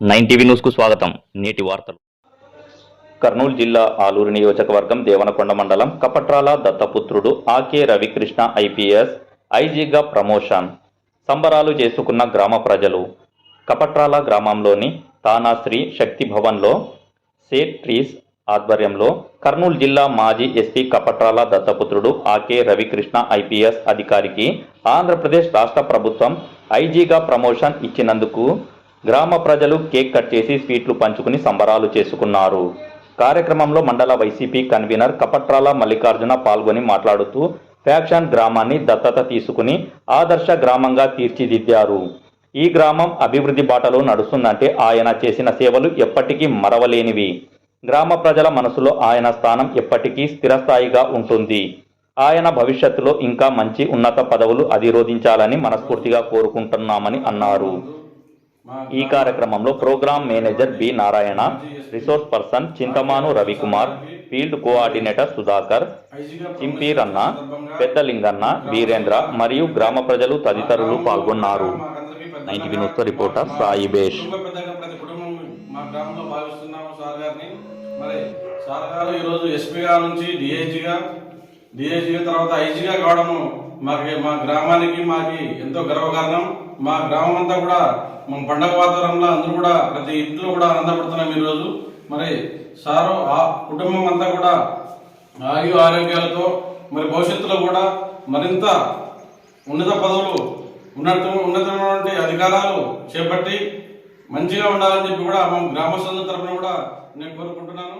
Nine TV న్యూస్కు స్వాగతం. నేటి వార్తలు. కర్నూలు జిల్లా ఆలూరు నియోజకవర్గం దేవనకొండ మండలం కపట్రాల దత్తపుత్రుడు ఆకే రవికృష్ణ ఐపీఎస్ ఐజీగా ప్రమోషన్ సంబరాలు చేసుకున్న గ్రామ ప్రజలు. కపట్రాల గ్రామంలోని తానాశ్రీ శక్తి భవన్లో సేట్ ట్రీస్ ఆధ్వర్యంలో కర్నూలు జిల్లా మాజీ ఎస్పీ కపట్రాల దత్తపుత్రుడు ఆకే రవికృష్ణ ఐపీఎస్ అధికారికి ఆంధ్రప్రదేశ్ రాష్ట్ర ప్రభుత్వం ఐజీగా ప్రమోషన్ ఇచ్చినందుకు గ్రామ ప్రజలు కేక్ కట్ చేసి స్వీట్లు పంచుకుని సంబరాలు చేసుకున్నారు. కార్యక్రమంలో మండల వైసీపీ కన్వీనర్ కపట్రాల మల్లికార్జున పాల్గొని మాట్లాడుతూ ఫ్యాక్షన్ గ్రామాన్ని దత్తత తీసుకుని ఆదర్శ గ్రామంగా తీర్చిదిద్దారు. ఈ గ్రామం అభివృద్ధి బాటలో నడుస్తుందంటే ఆయన చేసిన సేవలు ఎప్పటికీ మరవలేనివి. గ్రామ ప్రజల మనసులో ఆయన స్థానం ఎప్పటికీ స్థిరస్థాయిగా ఉంటుంది. ఆయన భవిష్యత్తులో ఇంకా మంచి ఉన్నత పదవులు అధిరోధించాలని మనస్ఫూర్తిగా కోరుకుంటున్నామని అన్నారు. ఈ కార్యక్రమంలో program manager B. Narayana resource person Chintamanu Ravikumar field coordinator Sudhakar Chimpiranna Peddalinganna Veerendra మరియు గ్రామ ప్రజలు తదితరులు పాల్గొన్నారు. నైన్టీ న్యూస్ రిపోర్టర్ సాయి బేష్. మా గ్రామంలో భావిస్తున్నాము సార్ గారిని మరి సార్ గారు ఈరోజు ఎస్పీగా నుంచి డిఐజీగా డిఐజీగా తర్వాత ఐజీగా కావడము మాకు మా గ్రామానికి మాకి ఎంతో గర్వకారణం. మా గ్రామం అంతా కూడా మా పండగ వాతావరణంలో అందరూ కూడా ప్రతి ఇంట్లో కూడా ఆనందపడుతున్నాం ఈరోజు. మరి సారు ఆ కుటుంబం అంతా కూడా ఆయు ఆరోగ్యాలతో మరి భవిష్యత్తులో కూడా మరింత ఉన్నత పదవులు ఉన్నత ఉన్నతమైనటువంటి అధికారాలు చేపట్టి మంచిగా ఉండాలని చెప్పి కూడా మా గ్రామస్తుల తరఫున కూడా నేను కోరుకుంటున్నాను.